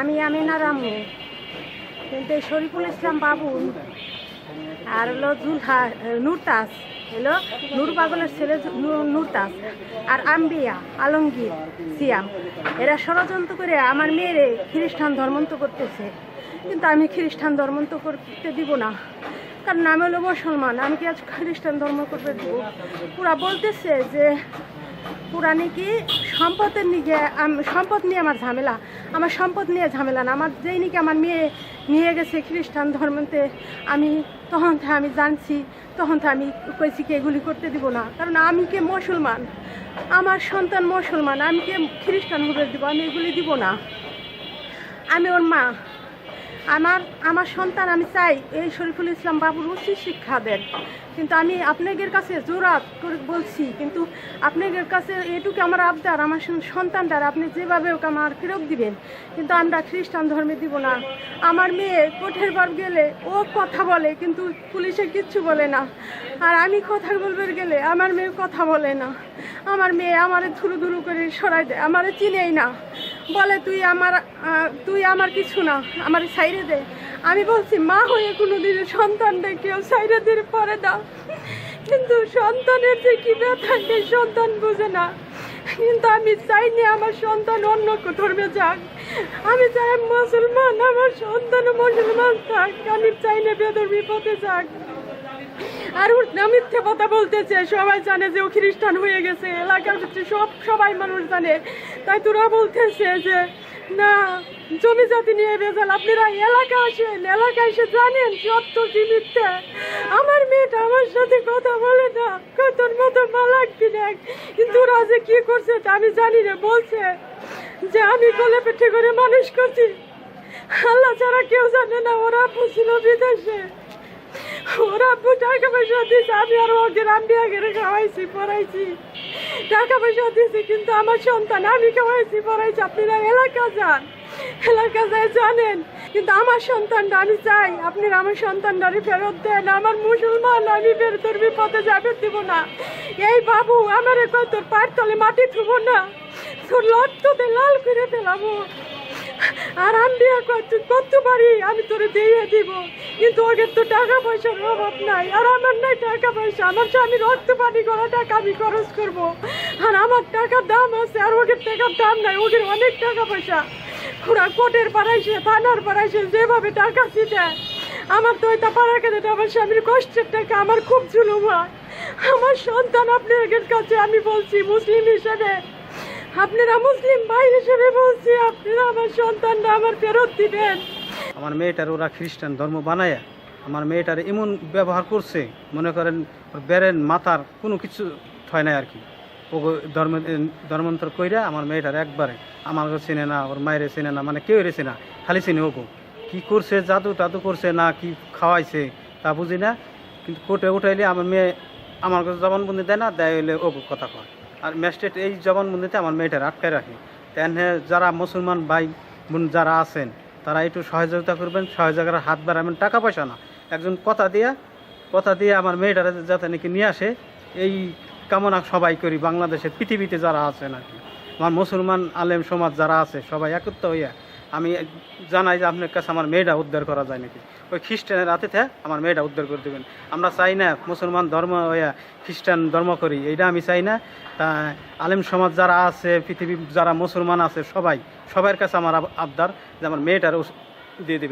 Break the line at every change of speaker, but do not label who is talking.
আমি আমিনা রামু। কিন্তু শরীফুল ইসলাম বাবুন আর হলো জুলহা নুরতাস। হলো নূর পাগলের ছেলে নুরতাস। আর আম্বিয়া, আলমগীর, সিয়াম। এরা ষড়যন্ত্র করে আমার মেয়েরে খ্রিস্টান ধর্মন্ত করতেছে। কিন্তু আমি খ্রিস্টান ধর্মান্ত করতে দিব না। কারণ আমি হলো মুসলমান, আমি কি আজ খ্রিস্টান ধর্ম করতে দিব? পুরা বলতেছে যে পুরা নাকি সম্পদের নিয়ে সম্পদ নিয়ে আমার ঝামেলা। আমার সম্পদ নিয়ে ঝামেলা না। আমার যেই নাকি আমার মেয়ে নিয়ে গেছে খ্রিস্টান ধর্মতে, আমি তখন থেকে আমি জানছি, তখন থেকে আমি কইছি কি এগুলি করতে দিব না। কারণ আমি কে মুসলমান? আমার সন্তান মুসলমান, আমি কে খ্রিস্টান হবে দিব? আমি এগুলি দিব না। আমি ওর মা। আমার আমার সন্তান, আমি চাই এই শরীফুল ইসলাম বাবুর উচিত শিক্ষা দেন। কিন্তু আমি আপনাদের কাছে জোরাত করে বলছি, কিন্তু আপনাদের কাছে এটুকু আমার আবদার, আমার সন- সন্তানটার, আপনি যেভাবে ওকে আমার ফেরত দিবেন। কিন্তু আমরা খ্রিস্টান ধর্মে দিব না। আমার মেয়ে কোঠের বার গেলে ও কথা বলে, কিন্তু পুলিশে কিচ্ছু বলে না। আর আমি কথা বলবে গেলে আমার মেয়ে কথা বলে না। আমার মেয়ে আমারে ধুরু ধুরু করে সরাই দেয়, আমারে চিনেই না। বলে, তুই আমার তুই আমার কিছু না, আমার সাইডে দে। আমি বলছি, মা হয়ে কোনো দিনের সন্তানটা কেউ সাইডে দিয়ে পরে দাও। কিন্তু সন্তানের যে কি ব্যথা সেই সন্তান বোঝে না। কিন্তু আমি চাইনি আমার সন্তান অন্য ধর্মে যাক। আমি চাই মুসলমান, আমার সন্তান মুসলমান থাক। আমি চাই না বেদর্মী পথে যাক। আর না মিথ্যে কথা বলতেছে, সবাই জানে যে ও খ্রিস্টান হয়ে গেছে, এলাকার সব সবাই মানুষ জানে। তাই তোরা বলতেছে যে, না, জমি জাতি নিয়ে বেজাল আপনারা এলাকা আসেন, এলাকায় এসে জানেন সত্য কি মিথ্যে? আমার মেয়েটা আমার সাথে কথা বলে না, কতর মতো মালাক দিলেন কিন্তু ওরা যে কি করছে তা আমি জানি না, বলছে যে আমি গলে পেটে করে মানুষ করছি। আল্লাহ ছাড়া কেউ জানে না, ওরা আপু ছিল বিদেশে। ওরা আপু টাকা পয়সা দিয়েছে, আমি আর ও গ্রাম দিয়ে গেলে খাওয়াইছি, পড়াইছি। টাকা পয়সা দিয়েছি, কিন্তু আমার সন্তান, আমি খাওয়াইছি, পড়াইছি। আপনারা এলাকা যান, এলাকা যায় জানেন। কিন্তু আমার সন্তানটা, আমি চাই আপনারা আমার সন্তানটারে ফেরত দেন। আমার মুসলমান, আমি ফের তোর বিপদে যাবে দিব না। এই বাবু, আমার কয় তোর পায়ের তলে মাটি থুব না? তোর লট্টতে লাল করে ফেলাবো। আর আমি করতে পারি আমি তোরে দিয়ে দিব। কিন্তু ওকে তো টাকা পয়সার অভাব নাই। আর আমার নাই টাকা পয়সা আমার স্বামী রক্ত পানি করা টাকা আমি খরচ করব। আর আমার টাকার দাম আছে, আর ওকে টাকার দাম নাই। ওকে অনেক টাকা পয়সা ওরা কোর্টের পাড়াইছে থানার পাড়াইছে যেভাবে টাকা ছিটে আমার তো এটা পাড়া কেটে আমার স্বামীর কষ্টের টাকা আমার খুব জুলুম হয়। আমার সন্তান আপনাদের কাছে আমি বলছি, মুসলিম হিসেবে আপনারা মুসলিম ভাই হিসেবে বলছি, আপনারা আমার সন্তানরা আমার ফেরত দিবেন।
আমার মেয়েটার ওরা খ্রিস্টান ধর্ম বানায়, আমার মেয়েটার এমন ব্যবহার করছে, মনে করেন বেরেন মাথার কোনো কিছু হয় না আর কি। ও ধর্ম, ধর্মান্তর কইরা আমার মেয়েটার একবারে আমার চেনে না, ওর মায়ের চেনে না মানে কেউ রেছে না, খালি চেনে ওকে কি করছে, জাদু টাদু করছে, না কি খাওয়াইছে, তা বুঝি না, কিন্তু কোর্টে উঠাইলে আমার মেয়ে আমার কাছে জবানবন্দি দেয় না, দেয় হইলে ও কথা কয়। আর ম্যাজিস্ট্রেট এই জবানবন্দিতে আমার মেয়েটার আটকায় রাখে। তেন যারা মুসলমান ভাই বোন যারা আছেন, তারা একটু সহযোগিতা করবেন, সহযোগিতার হাত বাড়াবেন, টাকা পয়সা না। একজন কথা দিয়ে কথা দিয়ে আমার মেয়েটার যাতে নাকি নিয়ে আসে, এই কামনা সবাই করি, বাংলাদেশের পৃথিবীতে যারা আছেন আর কি। আমার মুসলমান আলেম সমাজ যারা আছে, সবাই একত্র হইয়া আমি জানাই যে আপনার কাছে আমার মেয়েটা উদ্ধার করা যায় নাকি? ওই খ্রিস্টানের থেকে আমার মেয়েটা উদ্ধার করে দেবেন। আমরা চাই না মুসলমান ধর্ম হইয়া খ্রিস্টান ধর্ম করি, এইটা আমি চাই না। তা আলেম সমাজ যারা আছে পৃথিবী যারা মুসলমান আছে, সবাই সবার কাছে আমার আব- আবদার যে আমার মেয়েটার দিয়ে দেবেন।